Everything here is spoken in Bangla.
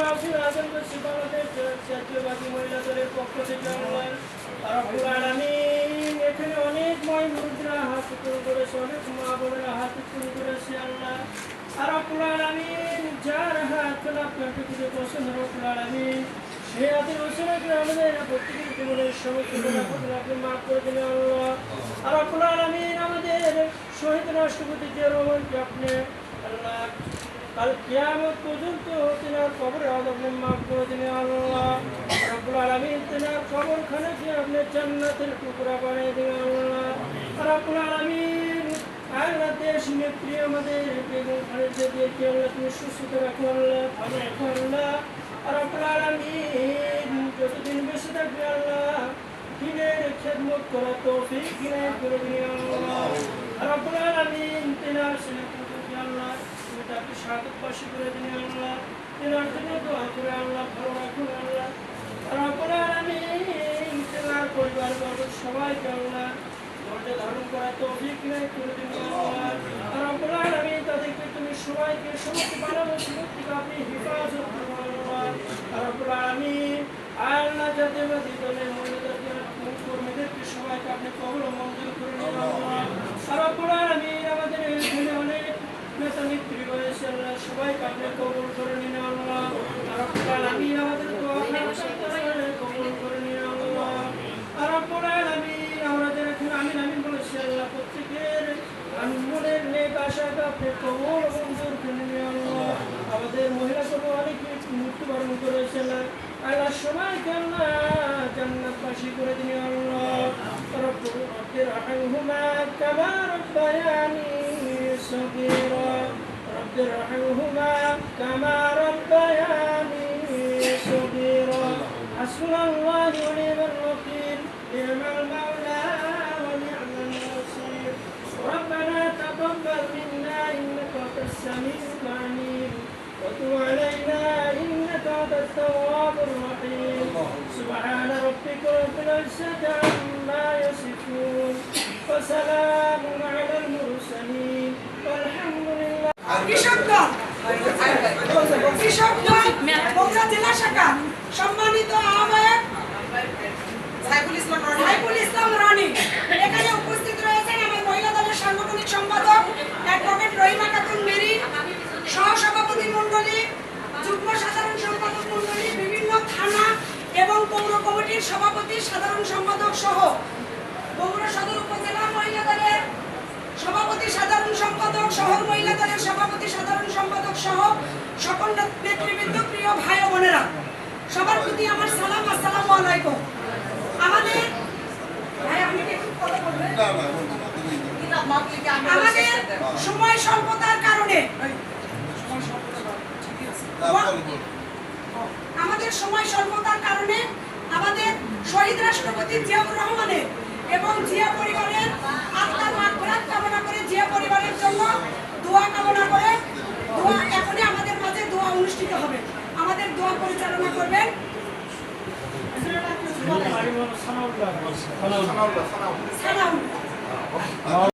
মাহফিল আয়োজন করছি জাতীয়বাদী মহিলা পক্ষ থেকে আলামিন। এখানে অনেক ময় মুরুদরা হাত করেছে অনেক মা বোনেরা হাত করেছে আল্লাহ। আর রব্বুল আলামিন, যার হাত পছন্দ রব্বুল আলামিন। সে আমাদের প্রত্যেকের আপনি মাফ করে দিন আল্লাহ। আর রব্বুল আলামিন, আমাদের শহীদ রাষ্ট্রপতি যে রহমানকে আল্লাহ কাল কিয়ামত পর্যন্ত তেনার কবরে আপনি মাফ করে দিন আল্লাহ। রব্বুল আলামিন তেনার কবর খানাকে আপনি জান্নাতের টুকরা বানিয়ে দিন আল্লাহ। রব্বুল আলামিন আল্লাহ দেশ নেত্রী আমাদের বেগম খালেদা জিয়াকে আল্লাহ তুমি সুস্থ রাখো আল্লাহ, ভালো রাখো আল্লাহ। রব্বুল আলামিন, যতদিন বেঁচে থাকবে আল্লাহ, দিনের খেদমত করা তৌফিক দিনের করে দিন আল্লাহ। রব্বুল আলামিন, তেনার পুত্রকে আল্লাহ তাকে স্বাগত পাশে করে দিন আল্লাহ তেনার জন্য দোয়া করে আল্লাহ ভালো রাখুন আল্লাহ। রব্বুল আলামিন তেনার পরিবার বর্গ সবাইকে আল্লাহ ধৈর্য ধারণ করা তৌফিক দিনের করে দিন আল্লাহ। রব্বুল আলামিন তাদেরকে তুমি সবাইকে সমস্ত মুসিবত থেকে আপনি হেফাজত করো আল্লাহ। রব্বুল আলামিন আল্লাহ বাদী দলের মহিলাদেরকে কর্মীদেরকে সবাইকে আপনি কবল ও মঞ্জুর করে নিন আল্লাহ রব্বুল আলামিন আমাদের এখানে অনেক নেতা নেত্রী আল্লাহ কবল করে আমাদের দোয়া করে আল্লাহ রব্বুল আমাদের আমিন আমিন বলেছি আল্লাহ প্রত্যেকের আমি মনের নেক আশাকে আপনি কবল মঞ্জুর করে নিন আল্লাহ আমাদের মহিলা কর্মী অনেকে মৃত্যুবরণ করেছে করে رب ارحمهما كما ربياني صغيرا. حسبنا الله ونعم الوكيل نعم المولى ونعم النصير ربنا تقبل منا إنك أنت السميع العليم. وتب علينا إنك أنت التواب الرحيم. سبحان ربك رب العزة عما يصفون. وسلام সম্মানিত উপস্থিত মহিলা দলের সম্পাদক রহিমা সহসভাপতি মণ্ডলী সাধারণ সম্পাদক মণ্ডলী, বিভিন্ন থানা এবং পৌর কমিটির সভাপতি, সাধারণ সম্পাদক সহ বগুড়া সদর উপজেলা মহিলা দলের সভাপতি সাধারণ সম্পাদক শহর মহিলা দলের সভাপতি সাধারণ সম্পাদক সহ সকল নেতৃবৃন্দ প্রিয় ভাই ও বোনেরা সবার প্রতি আমার সালাম আসসালামু আলাইকুম। আমাদের ভাই আপনি কি কথা বলবেন? আমাদের সময় স্বল্পতার কারণে আমাদের সময় স্বল্পতার কারণে আমাদের শহীদ রাষ্ট্রপতি জিয়াউর রহমানের এবং জিয়া পরিবারের আত্মার মাগফিরাত কামনা করে জিয়া পরিবারের জন্য দোয়া কামনা করে দোয়া এখনই আমাদের মাঝে দোয়া অনুষ্ঠিত হবে আমাদের দোয়া পরিচালনা করবেন সানাউল্লাহ